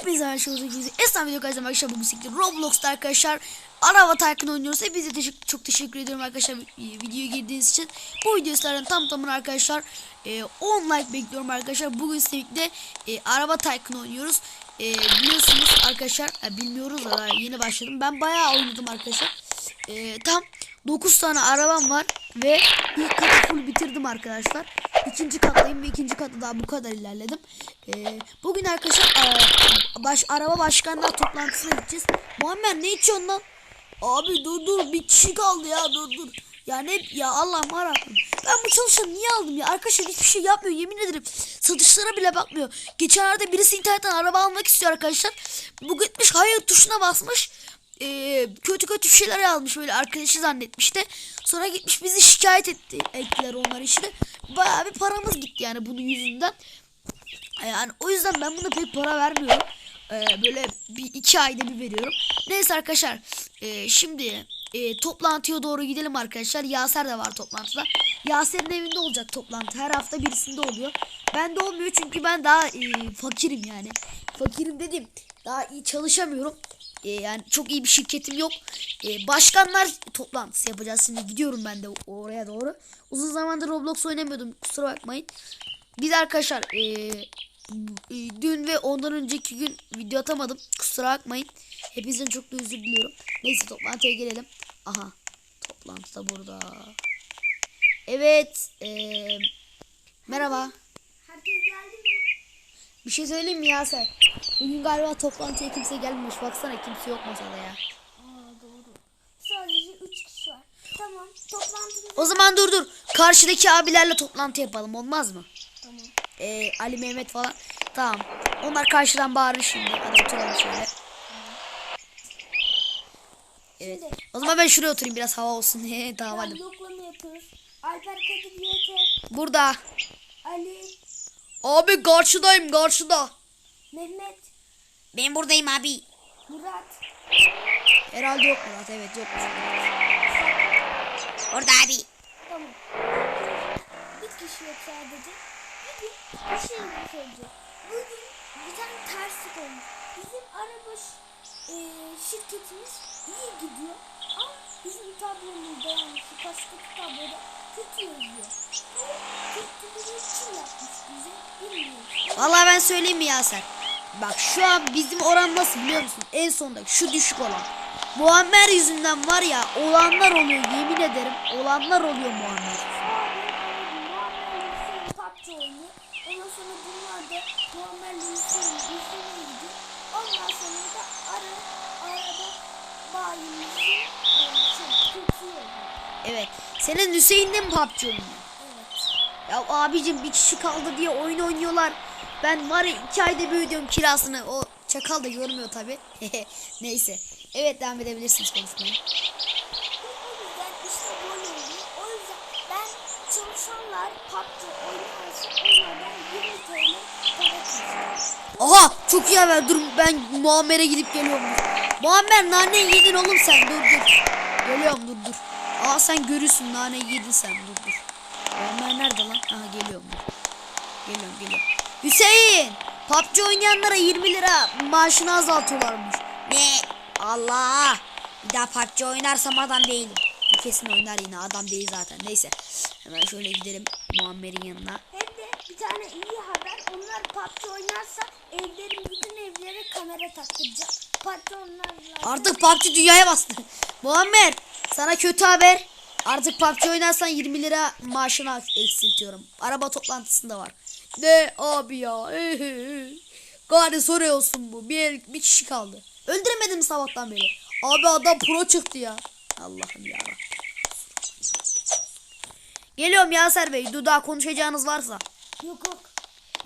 Hepinize arkadaşlar hepinize Esnaf video karşılamak arkadaşlar bugün sizlerle Roblox'ta arkadaşlar Araba Tycoon oynuyoruz. Hepinize teşekkür, çok teşekkür ediyorum arkadaşlar e, videoya girdiğiniz için. Bu videoların tam tamına arkadaşlar e, 10 like bekliyorum arkadaşlar. Bugün sizlerle e, Araba Tycoon oynuyoruz. E, biliyorsunuz arkadaşlar e, bilmiyoruz daha yeni başladım. Ben bayağı oynadım arkadaşlar. E, tam 9 tane arabam var ve ilk katı full bitirdim arkadaşlar. İkinci kattayım ve ikinci katta daha bu kadar ilerledim. Ee, bugün arkadaşlar e, baş, araba başkanlar toplantısına gideceğiz. Muammer ne içiyorsun lan? Abi dur dur bir kişi kaldı ya dur dur. Ya ne ya Allah'ım yarabbim. Ben bu çalışanı niye aldım ya? Arkadaşlar hiçbir şey yapmıyor yemin ederim. Satışlara bile bakmıyor. Geçenlerde birisi internetten araba almak istiyor arkadaşlar. Bu gitmiş hayır tuşuna basmış. Ee, kötü kötü şeyler yazmış böyle arkadaşı zannetmişti. Sonra gitmiş bizi şikayet etti ettiler onlar işte. Bayağı bir paramız gitti yani bunun yüzünden. Yani o yüzden ben buna pek para vermiyorum. Ee, böyle bir iki ayda bir veriyorum. Neyse arkadaşlar. e, şimdi e, toplantıya doğru gidelim arkadaşlar. Yaser de var toplantıda. Yaser'in evinde olacak toplantı. Her hafta birisinde oluyor. Ben de olmuyor çünkü ben daha e, fakirim yani. Fakirim dedim. Daha iyi çalışamıyorum. E, yani çok iyi bir şirketim yok. E, başkanlar toplantısı yapacağız şimdi. Gidiyorum ben de oraya doğru. Uzun zamandır Roblox oynamıyordum. Kusura bakmayın. Biz arkadaşlar bu- e, dün ve ondan önceki gün video atamadım. Kusura bakmayın. Hepinizden çok da özür diliyorum. Neyse toplantıya gelelim. Aha toplantı da burada. Evet. eee, merhaba. Herkes geldi mi? Bir şey söyleyeyim mi Yaser? Bugün galiba toplantıya kimse gelmemiş. Baksana kimse yok masada ya. Aa doğru. Sadece 3 kişi var. Tamam. Toplantımız O zaman dur dur. Karşıdaki abilerle toplantı yapalım olmaz mı? Tamam. Ee, Ali Mehmet falan. Tamam. Onlar karşıdan bağırır şimdi. Hadi oturalım şöyle. Evet. O zaman ben şuraya oturayım biraz hava olsun. Yoklama yapıyoruz. Alper Kadir YT, Burada. Ali, Abi karşıdayım karşıda. Mehmet, Ben buradayım abi. Murat, Herhalde yok Murat evet yok. Orada abi. Tamam. Bir kişi yok sadece. Bugün bir şey söyleyeceğim. Bugün bir tane terslik olmuş. Bizim araba e, şirketimiz iyi gidiyor. Ama bizim tablomuzda yani şu tabloda Vallahi ben söyleyeyim mi Yaser? Bak şu an bizim oran nasıl biliyor musun? En sondaki şu düşük olan. Muammer yüzünden var ya olanlar oluyor yemin ederim. Olanlar oluyor Muammer. Ondan sonra da Muammer arada bayimizin şey, kötü. Evet. Senin Hüseyin de mi PUBG oynuyor? Evet. Ya abicim bir kişi kaldı diye oyun oynuyorlar. Ben var ya iki ayda bir ödüyorum kirasını. O çakal da görmüyor tabi. Neyse. Evet devam edebilirsiniz konuşmaya. O yüzden işte böyle oluyor. O yüzden ben çalışanlar PUBG oynarsa onlardan 20 TL para kazanıyorum. Aha çok iyi haber. Dur ben Muammer'e gidip geliyorum. Muammer nane yedin oğlum sen. Dur dur. Geliyorum dur dur. Aa sen görürsün nane yedin sen. Dur dur. Muammer nerede lan? Aha geliyorum. Geliyorum geliyorum. Hüseyin. PUBG oynayanlara 20 lira maaşını azaltıyorlarmış. Ne? Allah. Bir daha PUBG oynarsam adam değilim. Kesin oynar yine adam değil zaten. Neyse. Hemen şöyle gidelim Muammer'in yanına. Hem de bir tane iyi haber. Onlar PUBG oynarsa evlerin bütün evlere kamera taktıracak. PUBG onlarla. Artık PUBG dünyaya bastı. Muammer sana kötü haber. Artık PUBG oynarsan 20 lira maaşını eksiltiyorum. Araba toplantısında var. Ne abi ya? Gari soruyorsun bu. Bir, bir kişi kaldı. Öldüremedim sabahtan beri. Abi adam pro çıktı ya. Allah'ım ya. Geliyorum Yaser Bey. Dur daha konuşacağınız varsa. Yok yok.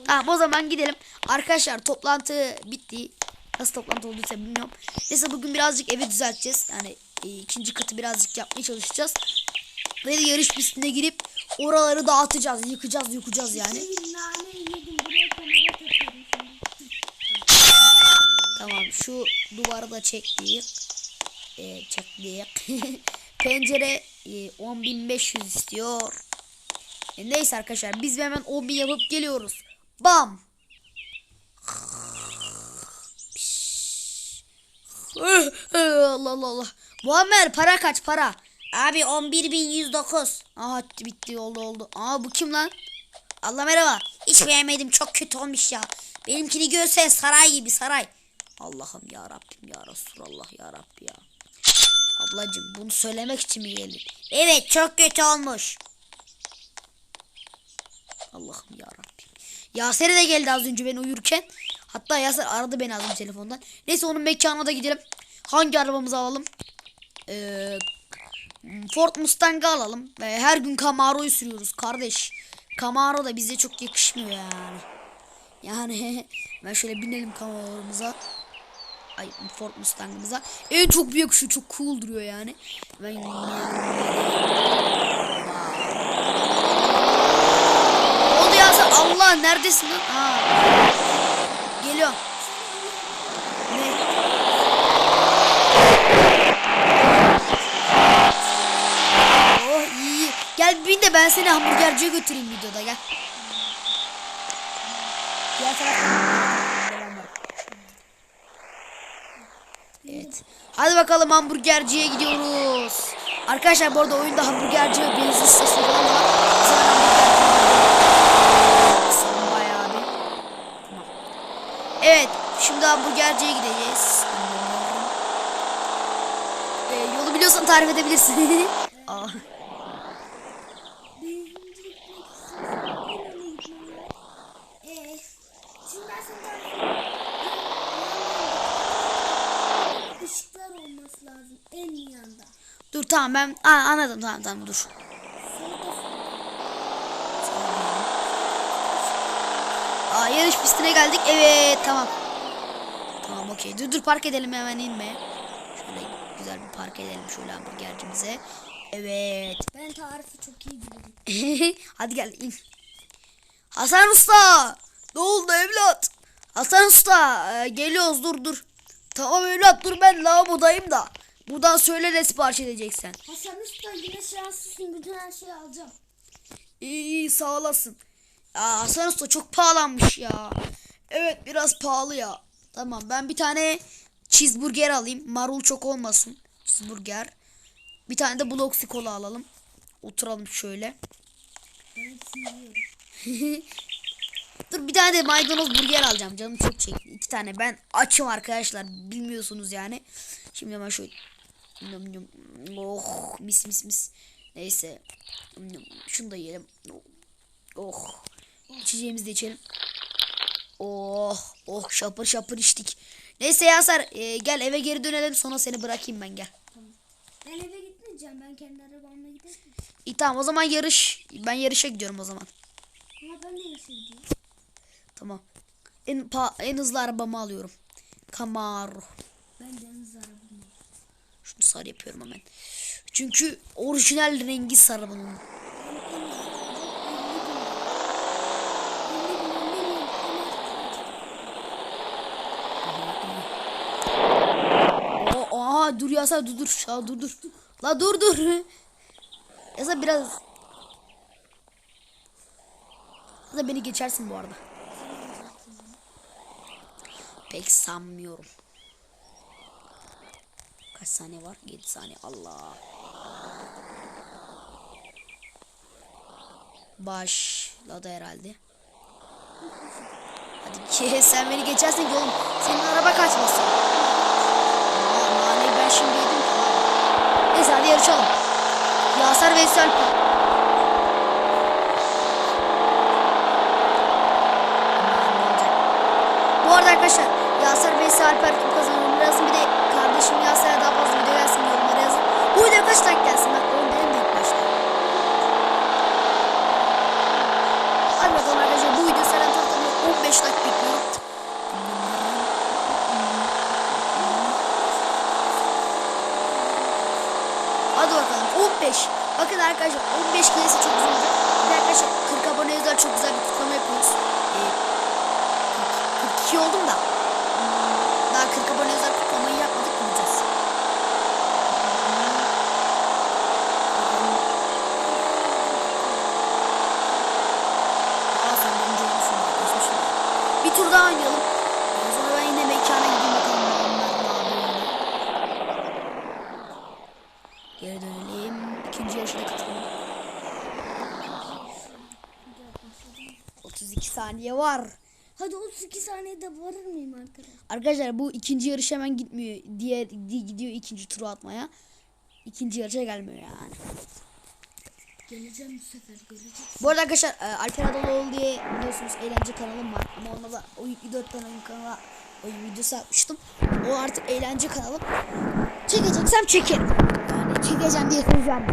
Tamam o zaman gidelim. Arkadaşlar toplantı bitti. Nasıl toplantı olduysa bilmiyorum. Neyse bugün birazcık evi düzelteceğiz. Yani e, ikinci katı birazcık yapmaya çalışacağız. Ve de yarış pistine girip oraları dağıtacağız. Yıkacağız yıkacağız yani. Tamam şu duvarı da çektik. E, çektik. Pencere e, 10.500 istiyor. E, neyse arkadaşlar biz hemen 10.000 yapıp geliyoruz. Bam. Allah Allah Allah. Muammer para kaç para? Abi 11.109. Aha bitti oldu oldu. Aa bu kim lan? Allah merhaba. Hiç beğenmedim çok kötü olmuş ya. Benimkini görsen saray gibi saray. Allah'ım ya Rabbim ya Resulallah ya Rabbi ya. Ablacım bunu söylemek için mi geldin? Evet çok kötü olmuş. Allah'ım ya Rabbim. Yaser'e de geldi az önce ben uyurken. Hatta Yaser aradı beni az önce telefondan. Neyse onun mekanına da gidelim. Hangi arabamızı alalım? Ee, Ford Mustang'ı alalım. Ee, her gün Camaro'yu sürüyoruz kardeş. Camaro da bize çok yakışmıyor yani. Yani ben şöyle binelim Camaro'muza. Ay Ford Mustang'ımıza. En çok bir yakışıyor. Çok cool duruyor yani. Ben oldu ya sen Allah neredesin lan? Ha. Geliyorum. Ne? Oh. Gel bin de ben seni hamburgerciye götüreyim videoda gel. Diğer taraftan devam var. Hadi bakalım hamburgerciye gidiyoruz. Arkadaşlar bu arada oyunda hamburgerci ve benzin istasyonu falan da. Evet. Şimdi hamburgerciye gideceğiz. Ee, yolu biliyorsan tarif edebilirsin. Benzinci gitmek istiyorsan en öne gitmen lazım. Ee, şimdi ben sana Işıklar olması lazım en yanda. Dur tamam ben Aa, anladım tamam tamam dur. Aa, yarış pistine geldik. Evet tamam. Tamam okey. Dur dur park edelim hemen inme. Şöyle güzel bir park edelim şöyle hamburgercimize. Evet. Ben tarifi çok iyi bilirim. Hadi gel in. Hasan Usta. Ne oldu evlat? Hasan Usta e, geliyoruz dur dur. Tamam evlat dur ben lavabodayım da. Buradan söyle ne sipariş edeceksen. Hasan Usta yine şanslısın. Bütün her şeyi alacağım. İyi iyi sağ olasın. Aa, Hasan Usta çok pahalanmış ya. Evet biraz pahalı ya. Tamam ben bir tane cheeseburger alayım. Marul çok olmasın. Cheeseburger. Bir tane de bloksi kola alalım. Oturalım şöyle. Dur bir tane de maydanoz burger alacağım. Canım çok çekti. İki tane. Ben açım arkadaşlar. Bilmiyorsunuz yani. Şimdi hemen şöyle. Yum yum. Oh mis mis mis. Neyse. Yum yum. Şunu da yiyelim. Oh. İçeceğimizi de içelim. Oh. Oh şapır şapır içtik. Neyse Yasar e, gel eve geri dönelim sonra seni bırakayım ben gel. Ben eve gitmeyeceğim. Ben kendi arabamla giderim. İyi tamam o zaman yarış. Ben yarışa gidiyorum o zaman. Ama ben de yaşayacağım. Tamam. En, pa- en hızlı arabamı alıyorum. Camaro. Ben de en hızlı arabamla. Şunu sarı yapıyorum hemen. Çünkü orijinal rengi sarı bunun. Ben en hızlı arabam 50 bin. 50 bin, 50 bin, 50 bin. O, aa dur Yasa dur dur. Ya, dur dur. La dur dur. Yasa biraz. Yasa beni geçersin bu arada. Pek sanmıyorum. Kaç saniye var? 7 saniye. Allah. Başladı herhalde. Hadi ki sen beni geçersin ki. Senin araba kaçmasın. Naneyi ben şimdi yedim ki. Neyse hadi yarışalım. Yasar ve Alp. Bu arada arkadaşlar Yasar ve Alper kim kazanır 5 dakika. Hadi bakalım 15. Bakın arkadaşlar 15 kilesi çok güzel olacak. Bir arkadaşlar şey, 40 abone yüzler çok güzel bir kutlama yapıyoruz. Ee, 42 oldum da. Daha 40 abone yüzler yapmadım. Saniye var. Hadi 32 saniyede varır mıyım arkadaşlar? Arkadaşlar bu ikinci yarış hemen gitmiyor. Diğer di- gidiyor ikinci turu atmaya. İkinci yarışa gelmiyor yani. Geleceğim bu sefer geleceğim. Bu arada arkadaşlar e, Alper Adaloğlu diye biliyorsunuz eğlence kanalım var. Ama ona da oyun 4 tane oyun kanala oyun videosu atmıştım. O artık eğlence kanalım. Çekeceksem çekerim. Yani çekeceğim diye koyacağım.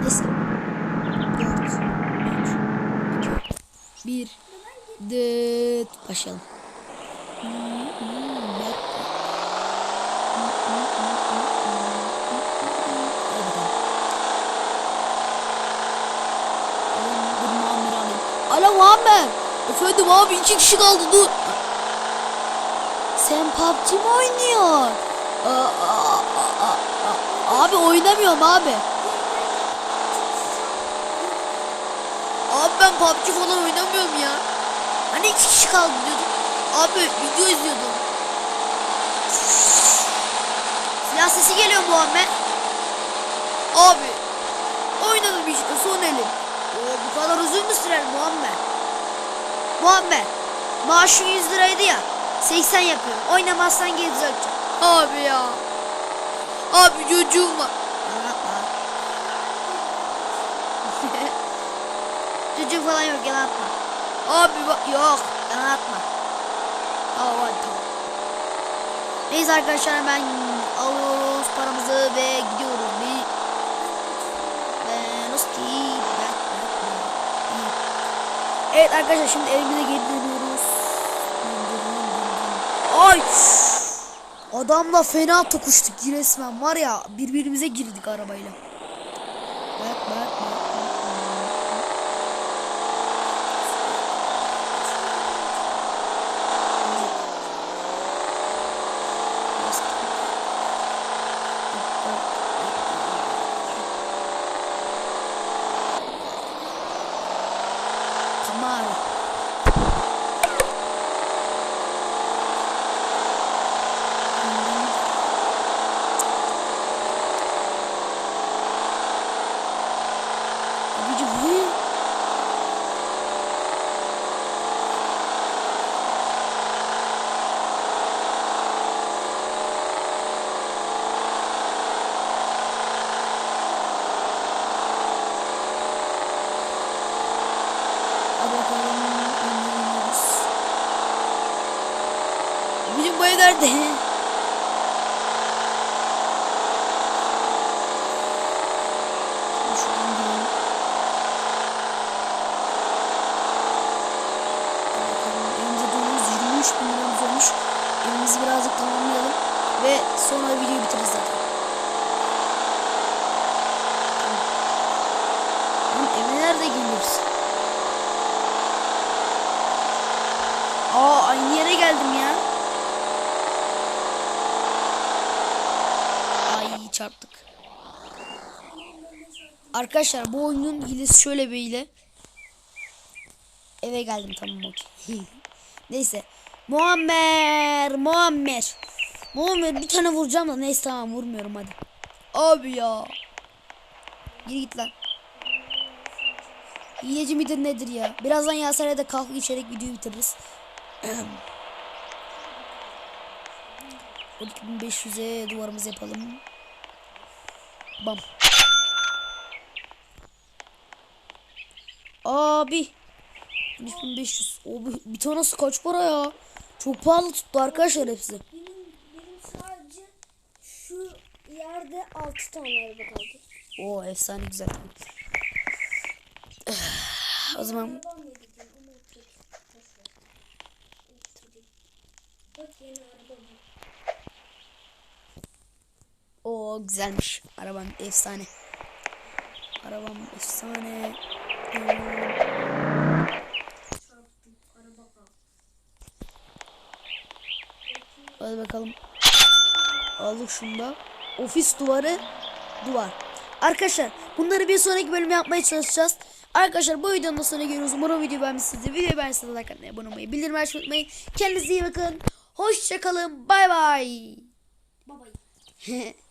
Neyse. 4 3 2 1 Dıt başlayalım. Alo Muammer. Efendim abi iki kişi kaldı dur. Sen PUBG mi oynuyor? Aa, aa, aa, aa. Abi oynamıyorum abi. Abi ben PUBG falan oynamıyorum ya. Hani iki kişi kaldı diyordum. Abi video izliyordum. Silah sesi geliyor Muhammed. Abi oynadım işte son elim. Oo, bu kadar uzun mu sürer Muhammed? Muhammed maaşın 100 liraydı ya 80 yapıyor. Oynamazsan geri. Abi ya. Abi çocuğum var. Çocuğum falan yok yalan atma. Abi bak yok yalan atma. Tamam hadi tamam. Neyse arkadaşlar hemen alıyoruz paramızı ve gidiyoruz. Bir ve nasıl ki Evet arkadaşlar şimdi evimize geri dönüyoruz. Ay! Adamla fena tokuştuk resmen var ya birbirimize girdik arabayla. Bak bak bak. Camaro. Abicim bu ne? Hadi bakalım oynuyoruz. Abicim bu ev nerede? Şuradan girelim. Hadi bakalım evimize 23 bin liramız olmuş. Evimizi birazcık tamamlayalım. Ve sonra videoyu bitiririz zaten. Tamam. Eve nerede geliyoruz? Aa aynı yere geldim ya. Ay çarptık. Arkadaşlar bu oyunun hilesi şöyle bir hile. Eve geldim tamam okey. Neyse. Muammer, Muammer. Muammer bir tane vuracağım da neyse tamam vurmuyorum hadi. Abi ya. Geri git lan. Hileci midir nedir ya? Birazdan Yaser'e de kahve içerek videoyu bitiririz. 12500'e duvarımızı yapalım. Bam. Abi. 13500. O bir, bir tanesi kaç para ya? Çok pahalı tuttu arkadaşlar hepsi. Benim, benim sadece şu yerde 6 tane araba kaldı. Oo efsane güzel. o zaman Arabam o güzelmiş. Araban efsane. Arabam efsane. Çarptım. Araba kaldı. Hadi bakalım. Aldık şunu da. Ofis duvarı duvar. Arkadaşlar bunları bir sonraki bölüm yapmaya çalışacağız. Arkadaşlar bu videonun sonuna geliyoruz. Umarım video beğenmişsinizdir. Videoyu beğendiyseniz like atmayı, abone olmayı, bildirim açmayı unutmayın. Kendinize iyi bakın. Hoşçakalın. Bay bay. Babayı.